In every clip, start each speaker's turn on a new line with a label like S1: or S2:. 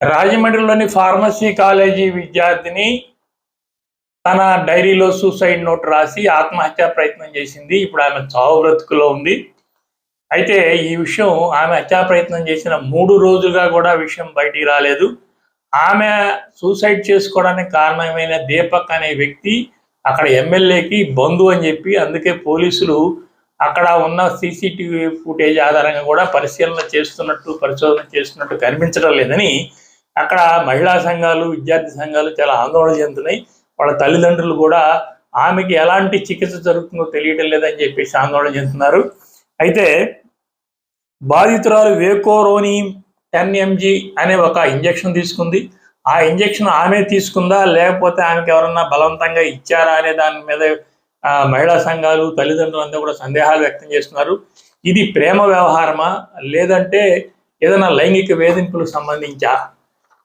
S1: రాజమండ్రిలోని pharmacy college విద్యార్థిని తన డైరీలో సూసైడ్ నోట్ రాసి ఆత్మహత్య ప్రయత్నం చేసింది. ఇప్పుడు ఆమె చావు బ్రతుకులో ఉంది. అయితే ఈ విషయం ఆమె హత్యా ప్రయత్నం చేసిన మూడు రోజులుగా కూడా విషయం బయటికి రాలేదు. ఆమె సూసైడ్ చేసుకోవడానికి కారణమైన దీపక్ అనే వ్యక్తి అక్కడ ఎమ్మెల్యేకి బంధు అని చెప్పి అందుకే పోలీసులు అక్కడ ఉన్న సీసీటీవీ ఫుటేజ్ ఆధారంగా కూడా పరిశీలన చేస్తున్నట్టు పరిశోధన చేస్తున్నట్టు కనిపించడం లేదని అక్కడ మహిళా సంఘాలు విద్యార్థి సంఘాలు చాలా ఆందోళన చెందుతున్నాయి. వాళ్ళ తల్లిదండ్రులు కూడా ఆమెకి ఎలాంటి చికిత్స జరుగుతుందో తెలియటం లేదని చెప్పేసి ఆందోళన చెందుతున్నారు. అయితే బాధితురాలు వేకోరోని టెన్ ఎంజీ అనే ఒక ఇంజెక్షన్ తీసుకుంది. ఆ ఇంజెక్షన్ ఆమె తీసుకుందా లేకపోతే ఆమెకి ఎవరన్నా బలవంతంగా ఇచ్చారా అనే దాని మీద ఆ, మహిళా సంఘాలు తల్లిదండ్రులు అందరూ కూడా సందేహాలు వ్యక్తం చేస్తున్నారు. ఇది ప్రేమ వ్యవహారమా? లేదంటే ఏదైనా లైంగిక వేధింపులకు సంబంధించా?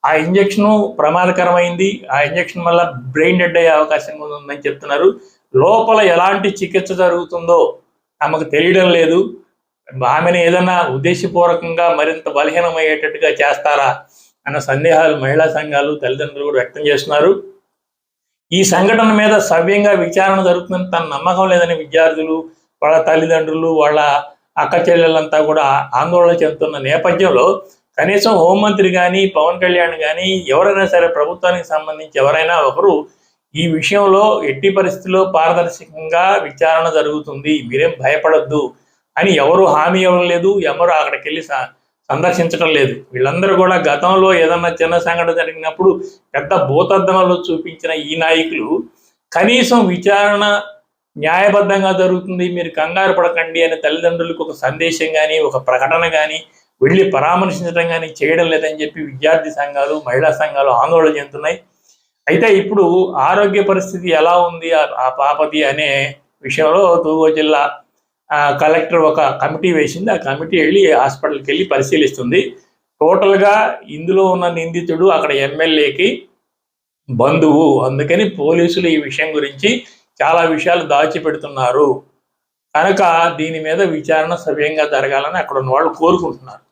S1: ఆ ఇంజెక్షన్ ప్రమాదకరమైంది. ఆ ఇంజెక్షన్ వల్ల బ్రెయిన్ డెడ్ అయ్యే అవకాశం ఉందని చెప్తున్నారు. లోపల ఎలాంటి చికిత్స జరుగుతుందో ఆమెకు తెలియడం లేదు. ఆమెను ఏదైనా ఉద్దేశపూర్వకంగా మరింత బలహీనమయ్యేటట్టుగా చేస్తారా అన్న సందేహాలు మహిళా సంఘాలు తల్లిదండ్రులు కూడా వ్యక్తం చేస్తున్నారు. ఈ సంఘటన మీద సవ్యంగా విచారణ జరుగుతుందని తన నమ్మకం లేదని విద్యార్థులు వాళ్ళ తల్లిదండ్రులు వాళ్ళ అక్క చెల్లెలంతా కూడా ఆందోళన చెందుతున్న నేపథ్యంలో కనీసం హోంమంత్రి కానీ పవన్ కళ్యాణ్ కానీ ఎవరైనా సరే ప్రభుత్వానికి సంబంధించి ఎవరైనా ఒకరు ఈ విషయంలో ఎట్టి పరిస్థితుల్లో పారదర్శకంగా విచారణ జరుగుతుంది. మీరేం భయపడొద్దు అని ఎవరు హామీ ఇవ్వలేదు ఎవరు అక్కడికి వెళ్ళి స- సందర్శించడం లేదు. వీళ్ళందరూ కూడా గతంలో ఏదన్నా చిన్న సంఘటన జరిగినప్పుడు పెద్ద భూతద్దనలో చూపించిన ఈ నాయకులు కనీసం విచారణ న్యాయబద్ధంగా జరుగుతుంది. మీరు కంగారు పడకండి అనే తల్లిదండ్రులకు ఒక సందేశం కానీ ఒక ప్రకటన కానీ వెళ్ళి పరామర్శించడం కానీ చేయడం లేదని చెప్పి విద్యార్థి సంఘాలు మహిళా సంఘాలు ఆందోళన చెందుతున్నాయి. అయితే ఇప్పుడు ఆరోగ్య పరిస్థితి ఎలా ఉంది? ఆ- పాపది అనే విషయంలో తూర్పు జిల్లా కలెక్టర్ ఒక కమిటీ వేసింది. ఆ కమిటీ వెళ్ళి హాస్పిటల్కి వెళ్ళి పరిశీలిస్తుంది. టోటల్గా ఇందులో ఉన్న నిందితుడు అక్కడ ఎమ్మెల్యేకి బంధువు. అందుకని పోలీసులు ఈ విషయం గురించి చాలా విషయాలు దాచిపెడుతున్నారు. కనుక దీని మీద విచారణ సవ్యంగా జరగాలని అక్కడ ఉన్న వాళ్ళు కోరుకుంటున్నారు.